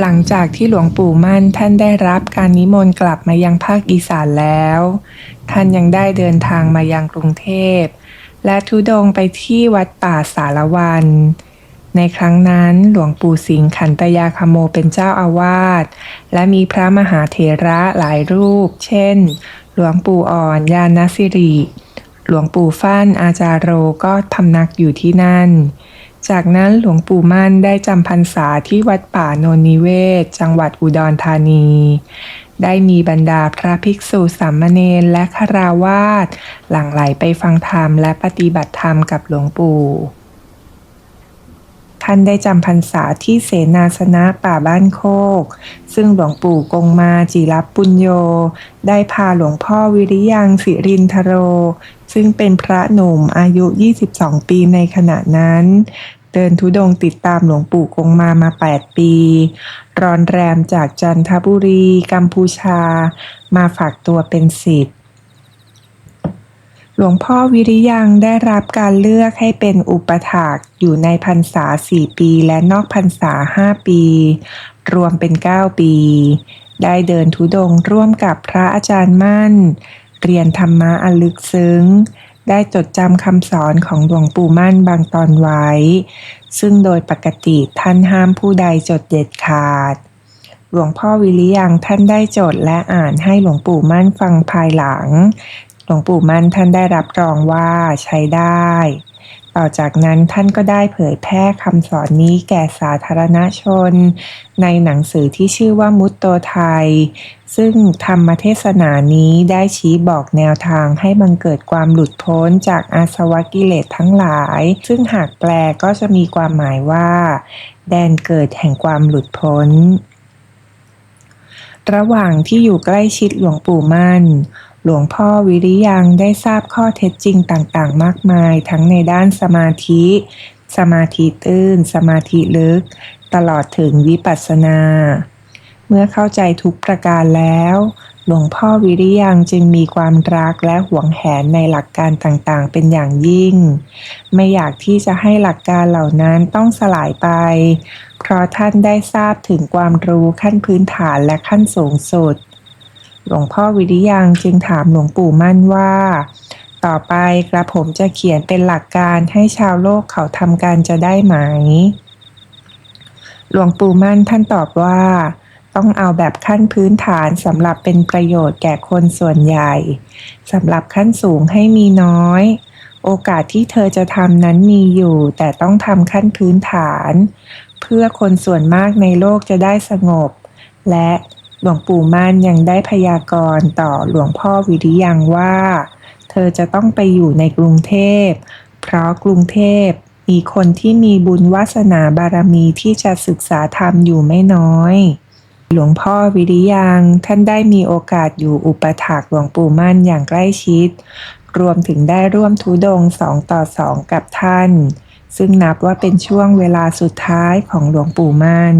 หลังจากที่หลวงปู่มั่นท่านได้รับการนิมนต์กลับมายังภาคอีสานแล้ว ท่านยังได้เดินทางมายังกรุงเทพ และทุดงไปที่วัดป่าสารวัน ในครั้งนั้นหลวงปู่สิงห์ขันตยาคโมเป็นเจ้าอาวาส และมีพระมหาเถระหลายรูป เช่น หลวงปู่อ่อนยานสิริ หลวงปู่ฟั่นอาจารโรก็พำนักอยู่ที่นั่น จากนั้นหลวงปู่มั่นได้จำพรรษาที่วัดป่าโนนนิเวศ จังหวัดอุดรธานี ได้มีบรรดาพระภิกษุสามเณรและคราวาสหลั่งไหลไปฟังธรรมและปฏิบัติธรรมกับหลวงปู่ ท่านได้จำพรรษาที่เสนาสนะป่าบ้านโคก ซึ่งหลวงปู่กงมาจิรปุญโย ได้พาหลวงพ่อวิริยังสิรินทโร ซึ่งเป็นพระหนุ่มอายุ 22 ปีในขณะนั้น เดินทุดงติดตามหลวงปู่กงมามา 8 ปี รอนแรมจากจันทบุรี กัมพูชา มาฝากตัวเป็นศิษย์หลวงพ่อวิริยังได้รับการเลือกให้เป็นอุปถากอยู่ในพรรษา 4 ปีและนอกพรรษา 5 ปี รวมเป็น 9 ปี ได้เดินทุดงร่วมกับพระอาจารย์มั่น เรียนธรรมะอันลึกซึ้ง ได้จดจำคำสอนของหลวงปู่มั่นบางตอนไว้ ซึ่งโดยปกติท่านห้ามผู้ใดจดเด็ดขาด หลวงพ่อวิริยังท่านได้จดและอ่านให้หลวงปู่มั่นฟังภายหลัง หลวงปู่มั่นท่านได้รับรองว่าใช้ได้ ต่อจากนั้นท่านก็ได้เผยแพร่คำสอนนี้แก่สาธารณชน ในหนังสือที่ชื่อว่ามุตโตไทย ซึ่งธรรมเทศนานี้ได้ชี้บอกแนวทางให้บังเกิดความหลุดพ้นจากอาสวะกิเลสทั้งหลาย ซึ่งหากแปลก็จะมีความหมายว่า แดนเกิดแห่งความหลุดพ้น ระหว่างที่อยู่ใกล้ชิดหลวงปู่มั่น หลวงพ่อวิริยังได้ทราบข้อเท็จจริงต่างๆ มากมาย ทั้งในด้านสมาธิ สมาธิตื้น สมาธิลึก ตลอดถึงวิปัสสนา เมื่อเข้าใจทุกประการแล้ว หลวงพ่อวิริยังจึงมีความรักและหวงแหนในหลักการต่างๆ เป็นอย่างยิ่ง ไม่อยากที่จะให้หลักการเหล่านั้นต้องสลายไป เพราะท่านได้ทราบถึงความรู้ขั้นพื้นฐานและขั้นสูงสุด หลวงพ่อวิริยังจึงถามหลวงปู่มั่นว่า ต่อไปกระผมจะเขียนเป็นหลักการให้ชาวโลกเขาทำกันจะได้ไหม หลวงปู่มั่นท่านตอบว่า ต้องเอาแบบขั้นพื้นฐานสำหรับเป็นประโยชน์แก่คนส่วนใหญ่สำหรับขั้นสูงให้มีน้อย โอกาสที่เธอจะทำนั้นมีอยู่ แต่ต้องทำขั้นพื้นฐาน เพื่อคนส่วนมากในโลกจะได้สงบ และ หลวงปู่มั่นยังได้พยากรณ์ต่อหลวงพ่อวิริยังว่า เธอจะต้องไปอยู่ในกรุงเทพ เพราะกรุงเทพมีคนที่มีบุญวาสนาบารมีที่จะศึกษาธรรมอยู่ไม่น้อย หลวงพ่อวิริยังท่านได้มีโอกาสอยู่อุปถากหลวงปู่มั่นอย่างใกล้ชิด รวมถึงได้ร่วมทุดงสองต่อสองกับท่าน ซึ่งนับว่าเป็นช่วงเวลาสุดท้ายของหลวงปู่มั่น